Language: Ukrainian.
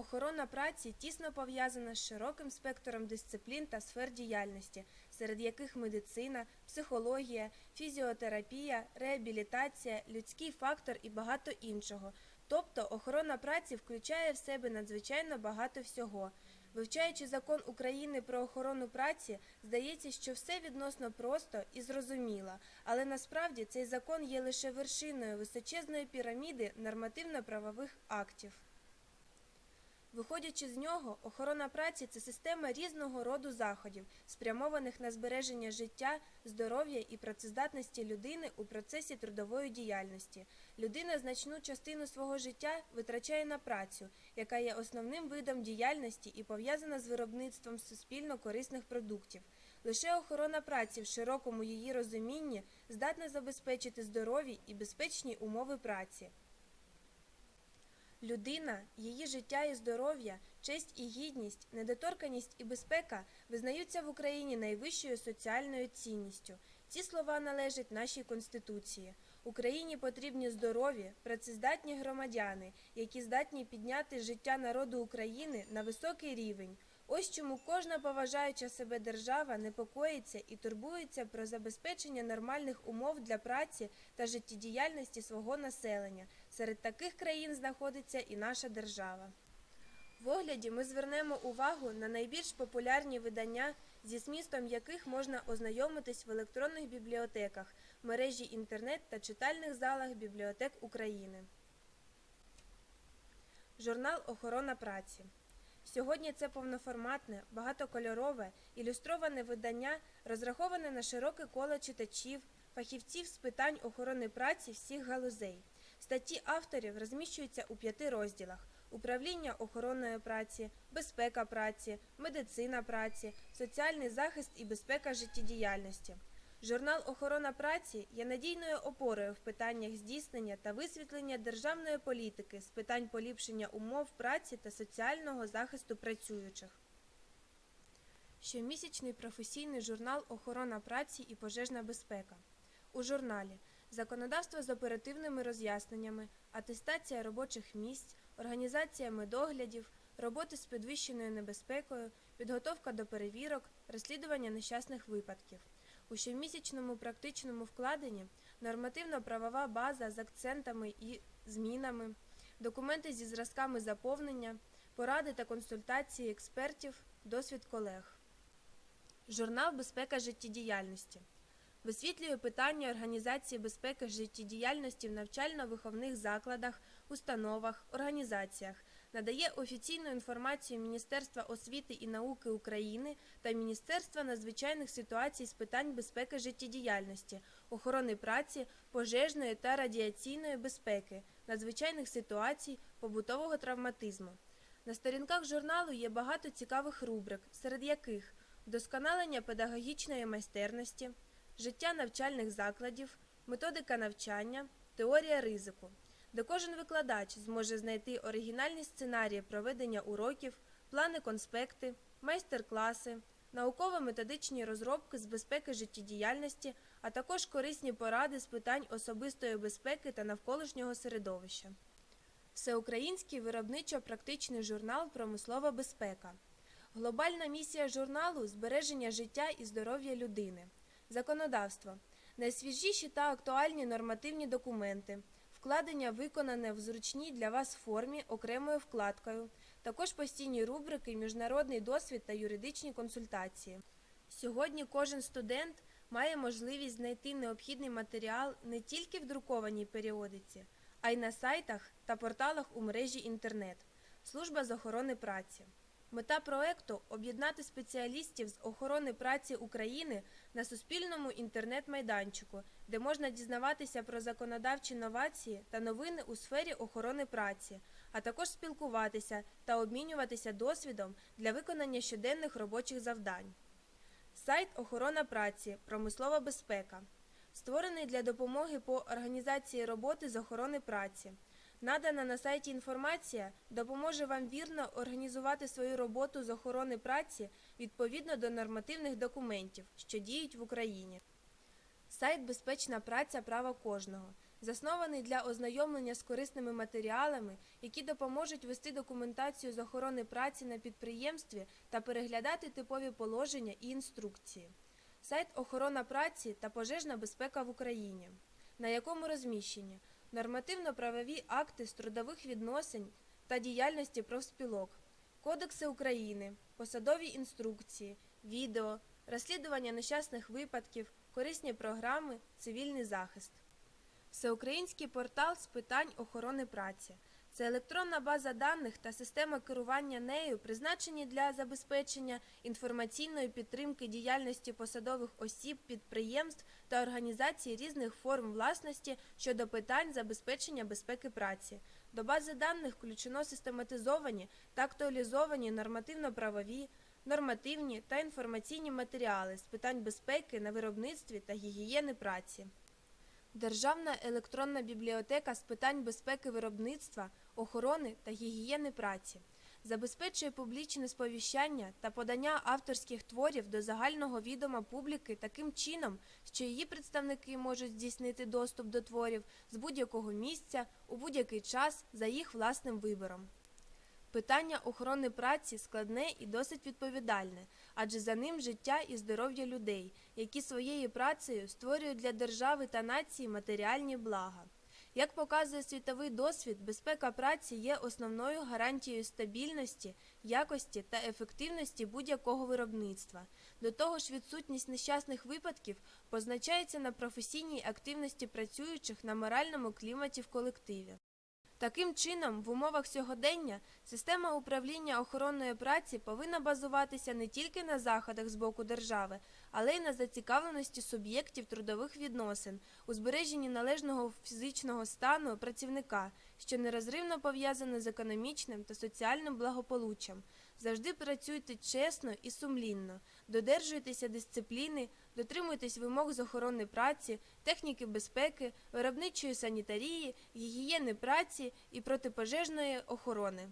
Охорона праці тісно пов'язана з широким спектром дисциплін та сфер діяльності, серед яких медицина, психологія, фізіотерапія, реабілітація, людський фактор і багато іншого. Тобто охорона праці включає в себе надзвичайно багато всього. Вивчаючи закон України про охорону праці, здається, що все відносно просто і зрозуміло, але насправді цей закон є лише вершиною височезної піраміди нормативно-правових актів. Виходячи з нього, охорона праці це система різного роду заходів, спрямованих на збереження життя, здоров'я і працездатності людини у процесі трудової діяльності. Людина значну частину свого життя витрачає на працю, яка є основним видом діяльності і пов'язана з виробництвом суспільно корисних продуктів. Лише охорона праці в широкому її розумінні здатна забезпечити здорові і безпечні умови праці. Людина, її життя і здоров'я, честь і гідність, недоторканість і безпека визнаються в Україні найвищою соціальною цінністю. Ці слова належать нашій Конституції. Україні потрібні здорові, працездатні громадяни, які здатні підняти життя народу України на високий рівень. Ось чому кожна поважаюча себе держава непокоїться і турбується про забезпечення нормальних умов для праці та життєдіяльності свого населення. Серед таких країн знаходиться і наша держава. В огляді ми звернемо увагу на найбільш популярні видання, зі змістом яких можна ознайомитись в електронних бібліотеках, мережі інтернет та читальних залах бібліотек України. Журнал Охорона праці. Сьогодні це повноформатне, багатокольорове, ілюстроване видання, розраховане на широке коло читачів, фахівців з питань охорони праці всіх галузей. Статті авторів розміщуються у п'яти розділах: управління охоронної праці, безпека праці, медицина праці, соціальний захист і безпека життєдіяльності. Журнал Охорона праці є надійною опорою в питаннях здійснення та висвітлення державної політики з питань поліпшення умов праці та соціального захисту працюючих. Щомісячний професійний журнал Охорона праці і пожежна безпека. У журналі законодавство з оперативними роз'ясненнями, атестація робочих місць, організація медоглядів, роботи з підвищеною небезпекою, підготовка до перевірок, розслідування нещасних випадків. У щомісячному практичному вкладенні нормативно-правова база з акцентами і змінами, документи зі зразками заповнення, поради та консультації експертів, досвід колег. Журнал Безпека життєдіяльності висвітлює питання організації безпеки життєдіяльності в навчально-виховних закладах, установах, організаціях, надає офіційну інформацію Міністерства освіти і науки України та Міністерства надзвичайних ситуацій з питань безпеки життєдіяльності, охорони праці, пожежної та радіаційної безпеки, надзвичайних ситуацій, побутового травматизму. На сторінках журналу є багато цікавих рубрик, серед яких вдосконалення педагогічної майстерності, життя навчальних закладів, методика навчання, теорія ризику, де кожен викладач зможе знайти оригінальні сценарії проведення уроків, плани конспекти, майстер-класи, науково-методичні розробки з безпеки життєдіяльності, а також корисні поради з питань особистої безпеки та навколишнього середовища. Всеукраїнський виробничо-практичний журнал Промислова безпека. Глобальна місія журналу збереження життя і здоров'я людини. Законодавство. Найсвіжіші та актуальні нормативні документи. Вкладення виконане в зручній для вас формі окремою вкладкою. Також постійні рубрики, міжнародний досвід та юридичні консультації. Сьогодні кожен студент має можливість знайти необхідний матеріал не тільки в друкованій періодиці, а й на сайтах та порталах у мережі інтернет. Служба з охорони праці. Мета проекту об'єднати спеціалістів з охорони праці України на суспільному інтернет-майданчику, де можна дізнаватися про законодавчі новації та новини у сфері охорони праці, а також спілкуватися та обмінюватися досвідом для виконання щоденних робочих завдань. Сайт Охорона праці, промислова безпека, створений для допомоги по організації роботи з охорони праці. Надана на сайті інформація допоможе вам вірно організувати свою роботу з охорони праці відповідно до нормативних документів, що діють в Україні. Сайт Безпечна праця права кожного. заснований для ознайомлення з корисними матеріалами, які допоможуть вести документацію з охорони праці на підприємстві та переглядати типові положення і інструкції. Сайт Охорона праці та пожежна безпека в Україні, на якому розміщені нормативно-правові акти з трудових відносин та діяльності профспілок, кодекси України, посадові інструкції, відео, розслідування нещасних випадків, корисні програми, цивільний захист. Всеукраїнський портал з питань охорони праці. Це електронна база даних та система керування нею, призначені для забезпечення інформаційної підтримки діяльності посадових осіб, підприємств та організацій різних форм власності щодо питань забезпечення безпеки праці. До бази даних включено систематизовані та актуалізовані нормативно-правові, нормативні та інформаційні матеріали з питань безпеки на виробництві та гігієни праці. Державна електронна бібліотека з питань безпеки виробництва, охорони та гігієни праці забезпечує публічне сповіщання та подання авторських творів до загального відома публіки таким чином, що її представники можуть здійснити доступ до творів з будь-якого місця у будь-який час за їх власним вибором. Питання охорони праці складне і досить відповідальне, адже за ним життя і здоров'я людей, які своєю працею створюють для держави та нації матеріальні блага. Як показує світовий досвід, безпека праці є основною гарантією стабільності, якості та ефективності будь-якого виробництва. До того ж, відсутність нещасних випадків позначається на професійній активності працюючих на моральному кліматі в колективі. Таким чином, в умовах сьогодення система управління охоронної праці повинна базуватися не тільки на заходах з боку держави, але й на зацікавленості суб'єктів трудових відносин у збереженні належного фізичного стану працівника, що нерозривно пов'язане з економічним та соціальним благополуччям. Завжди працюйте чесно і сумлінно, додержуйтеся дисципліни, дотримуйтесь вимог з охорони праці, техніки безпеки, виробничої санітарії, гігієни праці і протипожежної охорони.